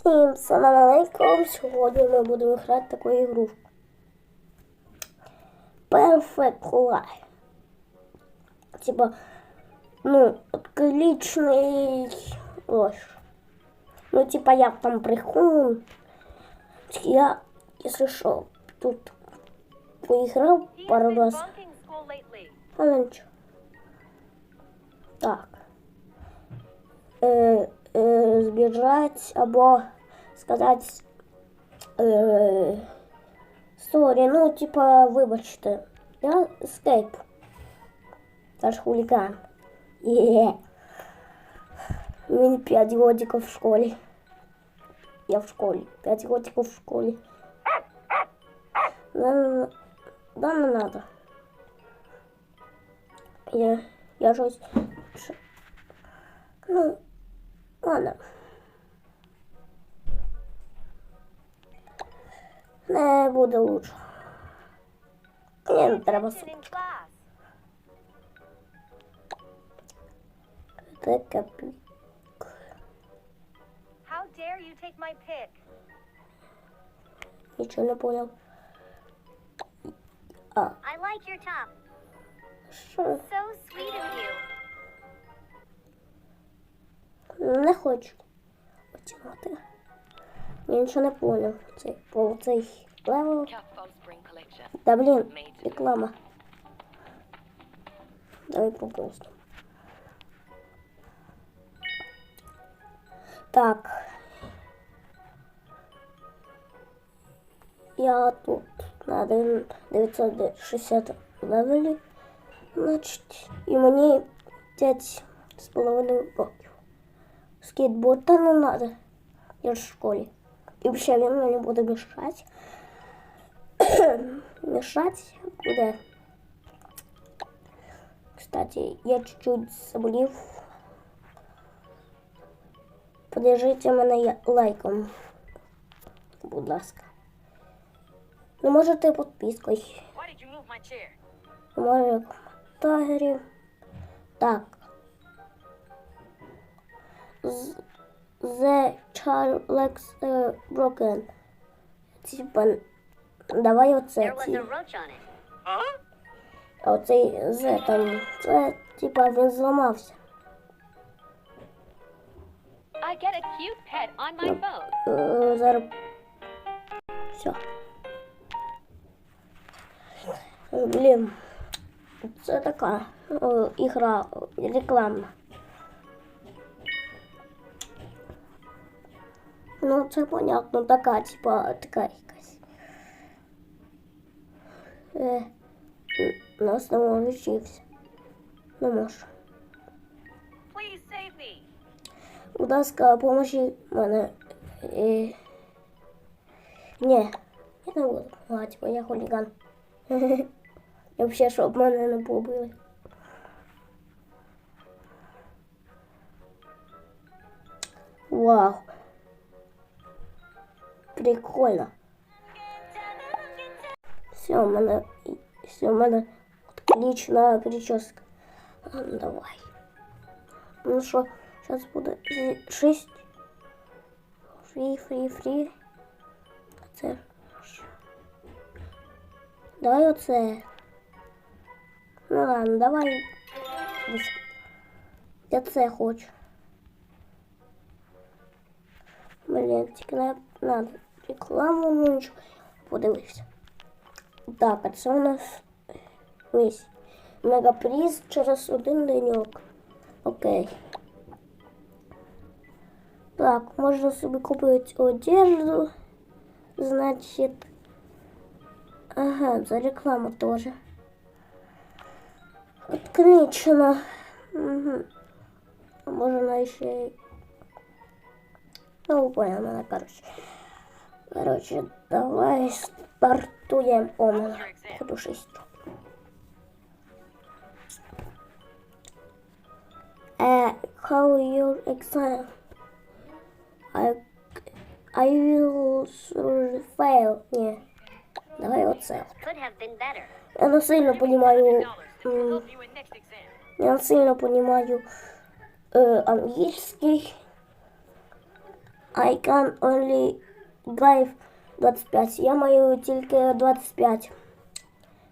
Всім салам алейкум. Сьогодні ми будемо грати таку ігру. Perfect Life. Типа, ну, отличный ложь. Ну, типа, я там брехун. Я, если что, тут поиграл пару раз. А нічого. Так. Е, е, збіжать або сказати. Е, сорі, ну, типа, вибачте. Я скейп. Та ж хуліган. Є. Мені 5 годиків в школі. Я в школі. 5 годиків в школі. Да, да, да, не надо. Я, я щось. ш- Ну, ладно. Не буде лучше. Ні, не треба Attention супер. in class. Це капі. How dare you take my pick? Нічого не поняв. А, I like your top. що? So sweet of you. Не хочу. Потягнути. Я нічого не поняв. Цей, по цей левел. Да блін, реклама. Давай попустим. Так. Я тут на 960 левелі. Значить, і мені 5 з половиною років скейтборд, там надо. Я же в школе. И вообще, я не буду мешать. мешать куда? Кстати, я чуть-чуть заболел. Поддержите меня лайком. Будь ласка. Ну, может, и подпиской. Може. Так. З- The Charles uh, Broken. Типа, давай оце. There was ті. a roach on it. А оцей З там, це типа він зламався. I get a cute pet on my phone. Е, Зараз. Все. Блін. Це така е, ігра е, рекламна. Ну, це понятно, така, типа, така якась. Е, нас не може вчився. Не можу. Please save me. Будь ласка, поможи мене. Е... Ні, я не буду допомагати, бо я хуліган. Я взагалі, щоб мене не побили. Вау. Прикольно. Все, у мене, все, у мене отлична прическа. А, ну, давай. Ну що, зараз буде зі- шість. Фрі, фрі, фрі. Це. що? Давай оце. Ну ладно, давай. Ось. Я це хочу. Блін, тільки не надо рекламу, ну нічого. Подивився. Так, а це у нас ось. Мегаприз через один деньок. Окей. Так, можна собі купити одежду. Значить. Ага, за рекламу тоже. Отлично. Угу. Можно еще. Ну, понял, надо, короче. Короче, давай стартуем. О, надо. Ходу 6. Uh, how your exam? I, I will fail. Ні. Давай been better. Я не сильно понимаю. Я не сильно понимаю е, англійський. I can only drive 25. Я маю тільки 25.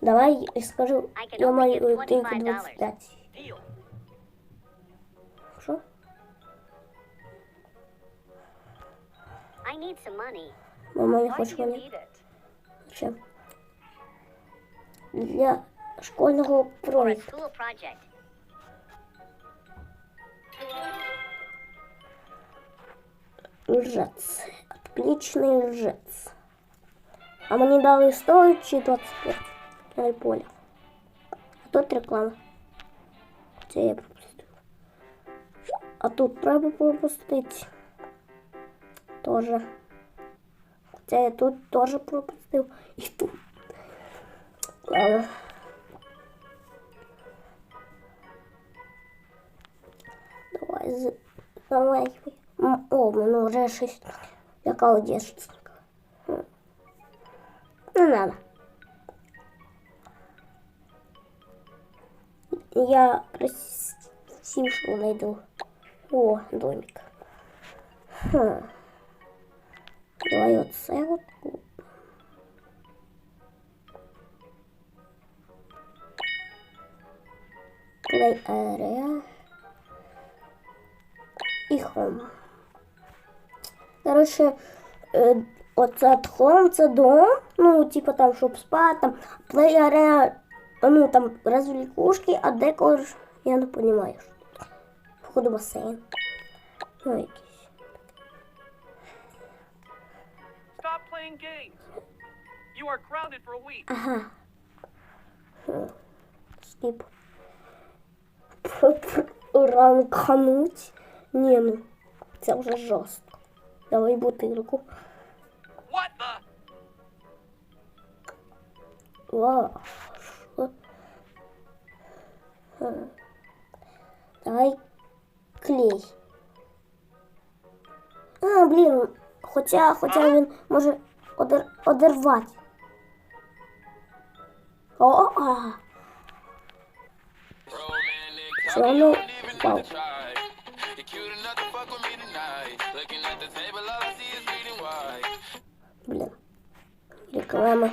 Давай скажу, я маю тільки $25. 25. Deal. Що? Мама не хоче мене. Чим? Для школьного For a Пшеничный лжец. А мені дали 100 чи 25 на поле. А тут реклама. Це я пропустил? А тут треба пропустить? Тоже. Це я тут тоже пропустил? И тут. Ладно. Давай, давай. О, ну уже 6. Я держится. Хм. Ну надо. Я красившего найду. О, домик. Хм. Давай вот целку. Play area. И home. Коротше, е, оце от home це дом, ну, типу там, щоб спати, там, play area, ну, там, розвлікушки, а декор, я не розумію, що тут. Походу басейн. Ну, якийсь. Stop playing games. You are grounded for a week. Ага. Хм. Скіп. Ранкануть. Ні, ну, це вже жорстко. Давай the? Вау. Давай клей. А, блін, хоча, хоча він може одер, одервати. О, а. Romantic, So how Реклама.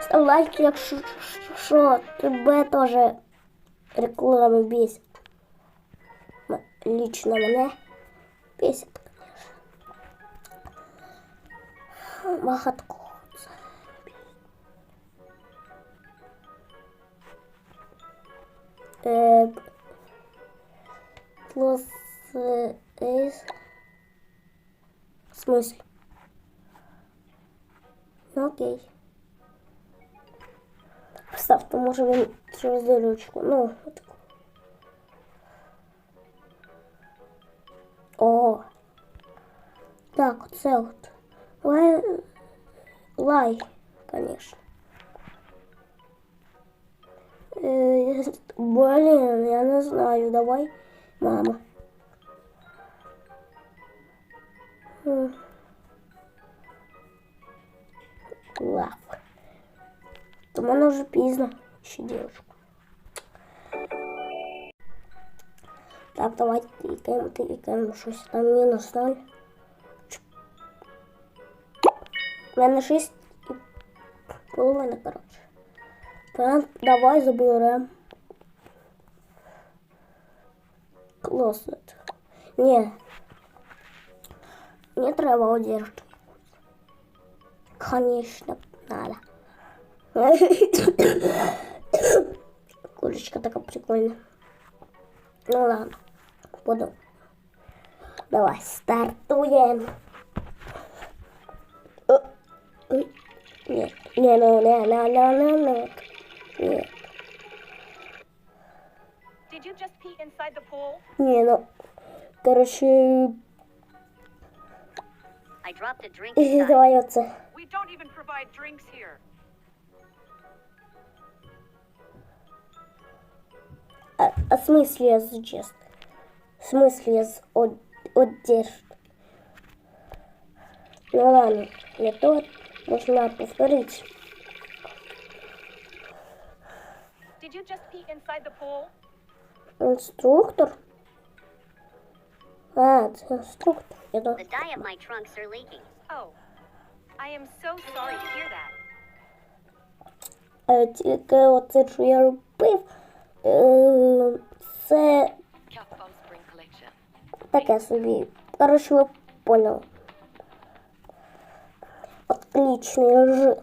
Став лайк, якщо що, тебе теж реклами бісить. М- Лично мене бісить, звісно. Багато кого це бісить. Е, Плюс е, ейс. В смысле? Ну окей. Поставте, може він через дирочку. Ну, отаку. О. Так, оце от. Лай. Лай, конечно. Е, блін, я не знаю. Давай, мама. То в мене вже пізно. Ще дівчинку. Так, давайте тикаємо, тикаємо щось там мінус 0. У мене 6 і половина, коротше. Прям давай заберемо. Клоснет. Ні. Не треба одержати. Конечно, надо. Курочка такая прикольная. Ну ладно, буду. Давай, стартуем. Нет, не, не, не, не, не, не. Нет, you just pee inside the pool? не, ну, короче, I А, а в смысле я с чест? В смысле я одежд? Ну ладно, не то, можно повторить. Did you just pee inside the pool? Инструктор? А, це інструктор. Я думав, The dye of my trunks are leaking. Oh, I am so sorry to hear that. е, тільки оце, що я робив, це таке собі. Коротше, ви поняли. Отличний жит.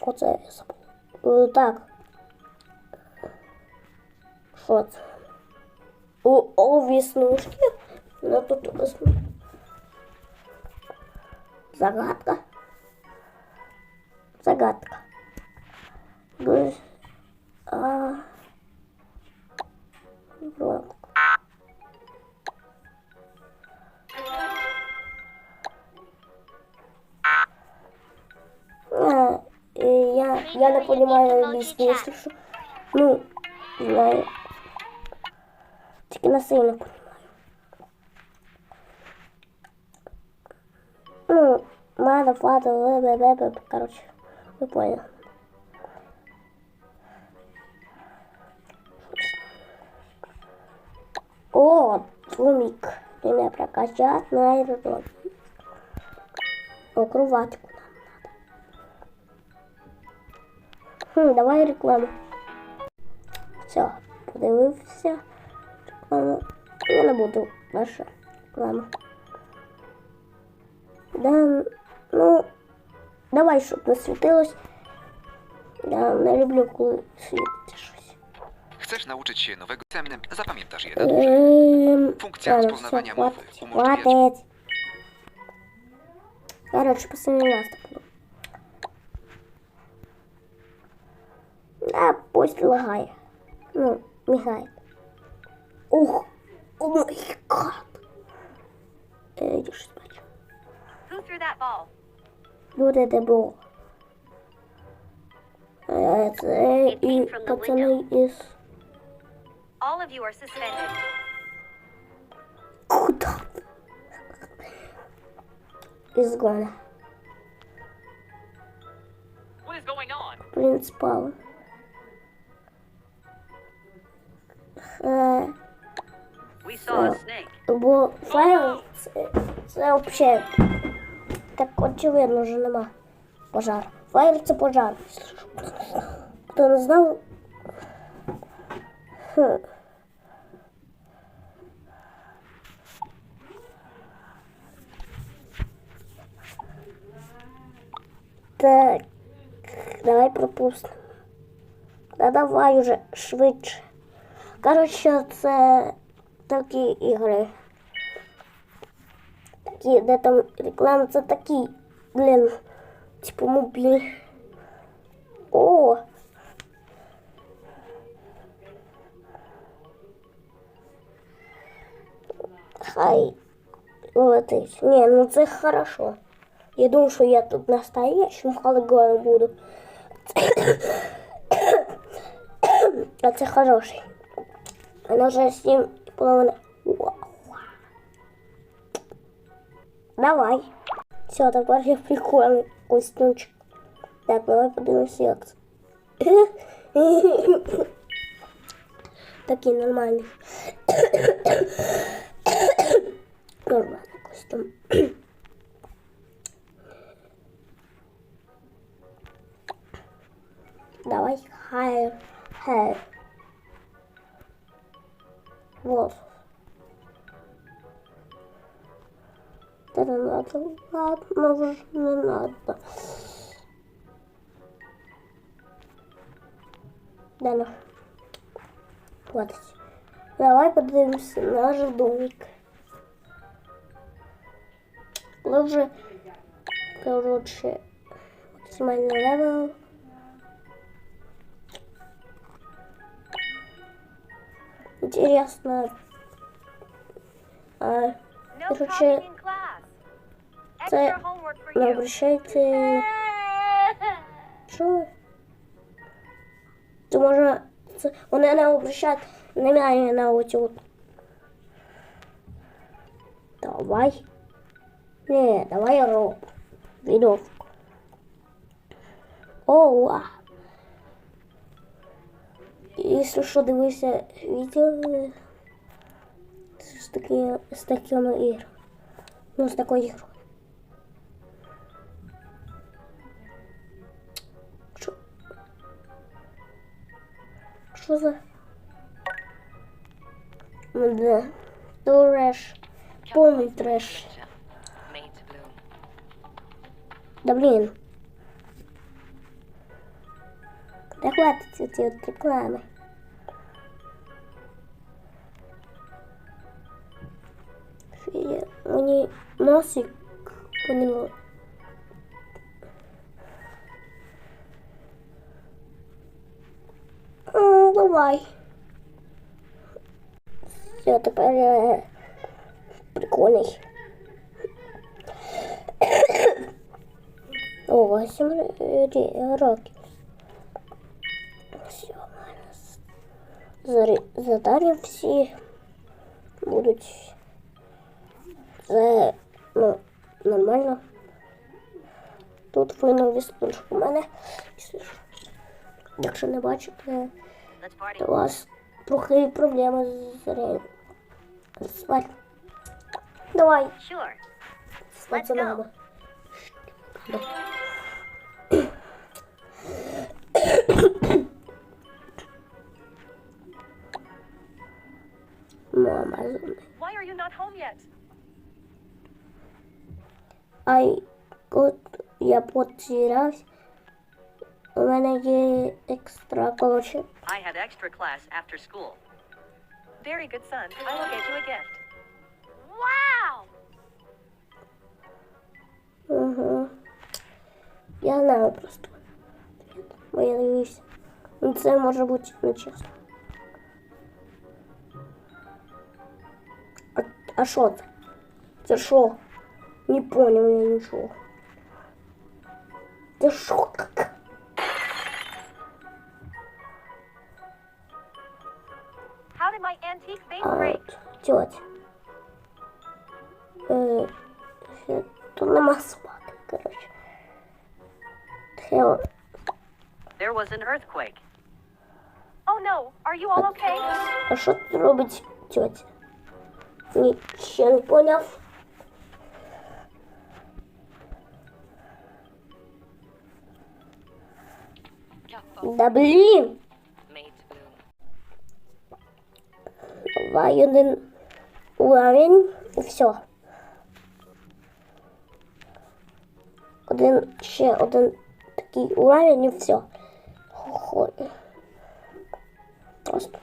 Оце я забув. Так. Що це? О, о віснушки. Ну тут весну. Загадка. Загадка. Гусь. А. Вот. А, я, я не понимаю английский, если что. Ну, знаю. Тільки не понимаю. Ну, мада, фата, короче, вы поняли. О, Фумик. Время прокачать на аэродром. О, кроватку нам надо. Хм, давай рекламу. Все, подивився рекламу. Я не буду наша реклама. Да, ну, давай, щоб не світилось. Я не люблю, коли світиться щось. Chcesz nauczyć się nowego egzaminem? Zapamiętasz je na dłużej. Эм, Функция ладно, распознавания всё, мовы хватит, уможет хватит. Короче, последний раз так было. А пусть лагает. Ну, мигает. Ух, о май гад. Э, Идешь спать. Who threw that ball? Вот это было. Э, Это э, и пацаны из... All of you are suspended. Куда? Из гона. What is going on? Принципал. Э, We saw a snake. Бо файл це, це взагалі так очевидно вже нема. Пожар. Файл це пожар. Хто не знав? Так, давай пропустимо. Та давай уже швидше. Коротше, це такі ігри. Такі, де там реклама, це такі, блін, типу мобільні. О! Хай летить. Ні, ну це хорошо. Я думаю, що я тут настоящим халигоном буду. А це хороший. Вона вже сім і половина. Давай. Все, тепер я прикольний костюмчик. Так, давай подивимося, як це. Такий нормальний. Нормальний костюм. Давай хай, хай. Вот. Это надо. Ладно, уже не надо. Да ну. Хватит. Давай подивимося наш домик. Лучше, короче, максимальный левел. Интересно. А, Короче. це Extra homework for не you. обращайте. Що? Це може. Це вони не обращають внимание на оці от. Давай. Не, давай роб. Веревку. О, ва. якщо що дивився відео е, з, такі, з такими іграми. Ну, з такою ігрою. Що за? Ну, Да. Треш. Повний треш. Made to bloom. Да блін. Да хватить ці от реклами. Фігня. Мені носик поняло. Давай. Все, тепер я прикольний. О, 8 років. Все, задання всі будуть. Це ну, нормально. Тут видно віспунш у мене. якщо що. Якщо не бачите. У вас трохи проблеми з. Спать. Давай, з пацанами. Мама. Why are you not home yet? Ай, от я потерявся. У мене є екстра, коротше. I have extra class after school. Very good, son. I will get you a gift. Wow! Угу. Я знаю просто. Бо я дивився. Ну це може бути нечесно. А, а що це? Це що? Не поняв я нічого. Це що тьотя. Е, ще тут нема собаки, коротше. Треба There was an earthquake. Oh no, are you all okay? А що тут робить тьотя? Ні, ще не поняв. Да bloom. Давай один уровень і все. Один, ще один такий уровень і все. Хо- Просто.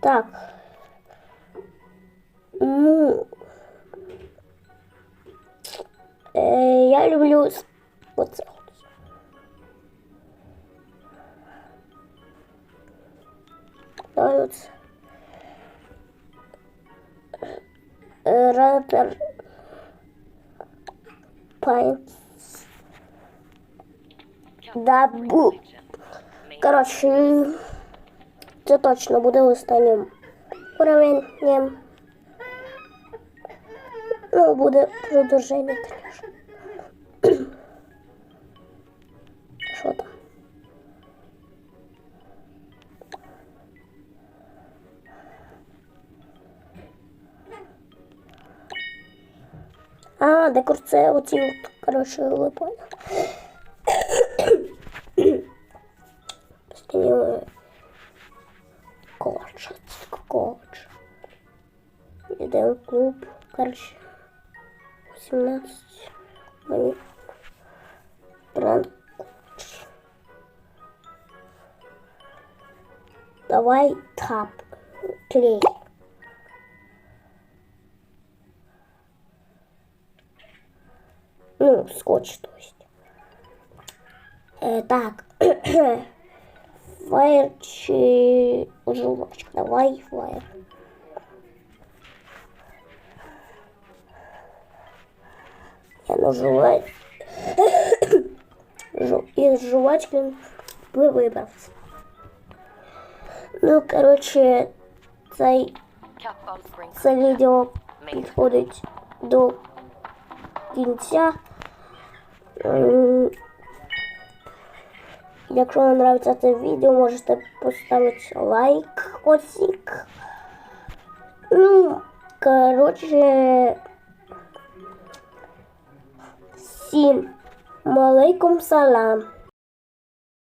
Так. Ну. Е, я люблю с- оце. от. Давай оце. Ратер Пайнс. Да, бу. Коротше, це точно буде останнім уровнем. Ну, буде продовження, А, декор це оці, от, коротше, ви поняли. Постійно коч, коч. Йдемо в клуб, коротше, 18. Мені бренд коч. Давай тап, клей. Ну, скотч, то есть. Э, так. Фаер чи жувачка. Давай фаер. Я на жувач. Жу... Із жувачки ви вибрався. Ну, коротше, цей, Cap Falls Spring. це відео підходить до кінця. Ем, Якщо вам подобається це відео, можете поставити лайк. Осік. Ну, коротше. Всім алейкум салам.